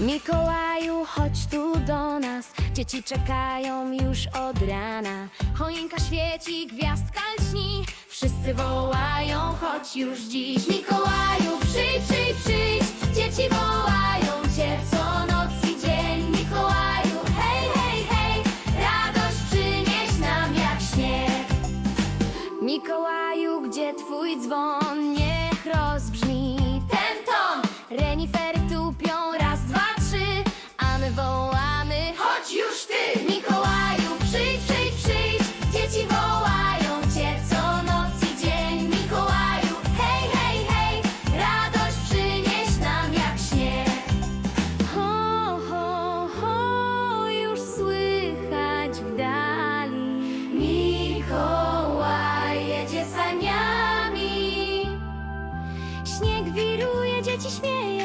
Mikołaju, chodź tu do nas. Dzieci czekają już od rana. Choinka świeci, gwiazdka lśni. Wszyscy wołają, chodź już dziś. Mikołaju, przyjdź, przyjdź, przyjdź, Mikołaju, gdzie twój dzwon? Niech roz się